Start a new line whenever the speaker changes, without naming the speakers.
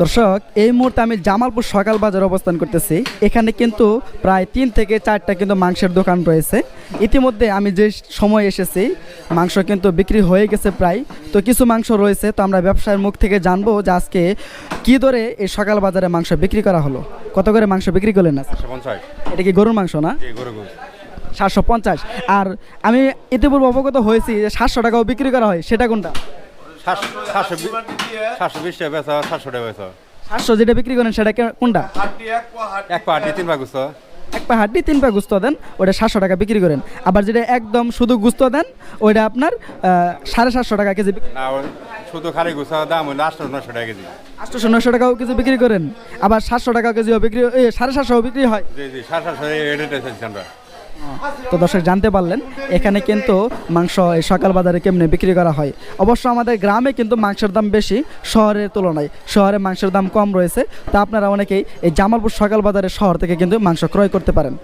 দর্শক এই মুহূর্তে আমি জামালপুর সকাল বাজার অবস্থান করতেছি। এখানে কিন্তু প্রায় তিন থেকে চারটা কিন্তু মাংসের দোকান রয়েছে। ইতিমধ্যে আমি যে সময় এসেছি মাংস কিন্তু বিক্রি হয়ে গেছে প্রায়। তো কিছু মাংস রয়েছে তো আমরা ব্যবসায়ের মুখ থেকে জানব যে আজকে কী দরে এই সকাল বাজারে মাংস বিক্রি করা হলো। কত করে মাংস বিক্রি করলেন না এটা কি গরুর মাংস না? সাতশো পঞ্চাশ। আর আমি ইতিপূর্বে অবগত হয়েছি যে সাতশো টাকাও বিক্রি করা হয় সেটা কোনটা?
সাতশো বিশ টাকা বেচা সাতশো টাকা বেচা।
সাতশো যেটা বিক্রি করেন সেটা কোনটা?
এক পাহাড়ি তিন ভাগ গুছো
এক পা হাড্ডি তিন পা গুস্ত দেন ওটা সাতশো টাকা বিক্রি করেন। আবার যেটা একদম শুধু গুস্ত দেন ওইটা আপনার সাড়ে সাতশো টাকা কেজি
শুধু খালি গুছা দাম হলো আটশো নশো টাকা কেজি।
আটশোশো নশো টাকাও কেজি বিক্রি করেন আবার সাতশো টাকা কেজিও বিক্রি এ, সাড়ে সাতশো বিক্রি হয়।
জি জি সাড়ে সাতশো আমরা।
তো দর্শক, জানতে পারলেন, এখানে কিন্তু মাংস এই সকাল বাজারে কেমনে বিক্রি করা হয়। অবশ্য আমাদের গ্রামে কিন্তু মাংসের দাম বেশি, শহরের তুলনায়। শহরে মাংসের দাম কম রয়েছে। তা আপনারা অনেকেই এই জামালপুর সকাল বাজারে শহর থেকে কিন্তু মাংস ক্রয় করতে পারেন।